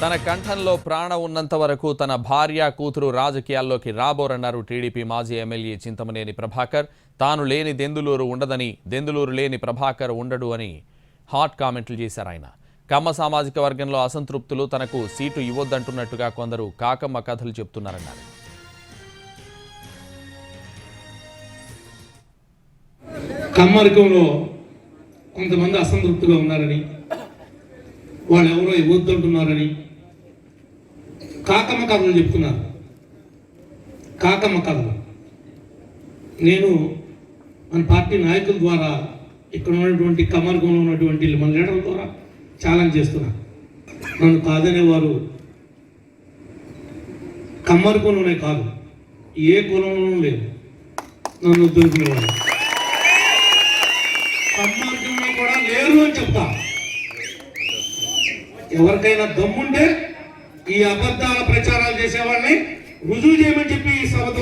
తన కంఠంలో ప్రాణం ఉన్నంత వరకు తన భార్య కూతురు రాజకీయాల్లోకి రాబోరన్నారు టీడీపీ మాజీ ఎమ్మెల్యే చింతమనేని ప్రభాకర్. తాను లేని దెందులూరు ఉండదని దెందులూరు లేని ప్రభాకర్ ఉండడు అని హాట్ కామెంట్లు చేశారు ఆయన. కమ్మ సామాజిక వర్గంలో అసంతృప్తులు తనకు సీటు ఇవ్వొద్దంటున్నట్టుగా కొందరు కాకమ్మ కథలు చెప్తున్నారన్నారు. కమ్మరికంలో కొంతమంది అసంతృప్తిగా ఉన్నారని వాళ్ళు ఎవరో ఇవ్వద్దంటున్నారని కాకమ్మ కథలు చెప్పుకున్నారు కాకమ్మ కథలు. నేను మన పార్టీ నాయకుల ద్వారా ఇక్కడ ఉన్నటువంటి కమర్గంలో ఉన్నటువంటి మన లీడర్ల ద్వారా ఛాలెంజ్ చేస్తున్నా. నన్ను కాదనేవారు కమ్మరికంలోనే కాదు ఏ కులంలోనూ లేదు నన్ను వద్దనుకునేవారు సన్మార్గంలో కూడా లేరు అని చెప్తా. ఎవరికైనా దమ్ముంటే ఈ అబద్ధాల ప్రచారాలు చేసేవాళ్ళని రుజువు చేయమని చెప్పి ఈ సభ ద్వారా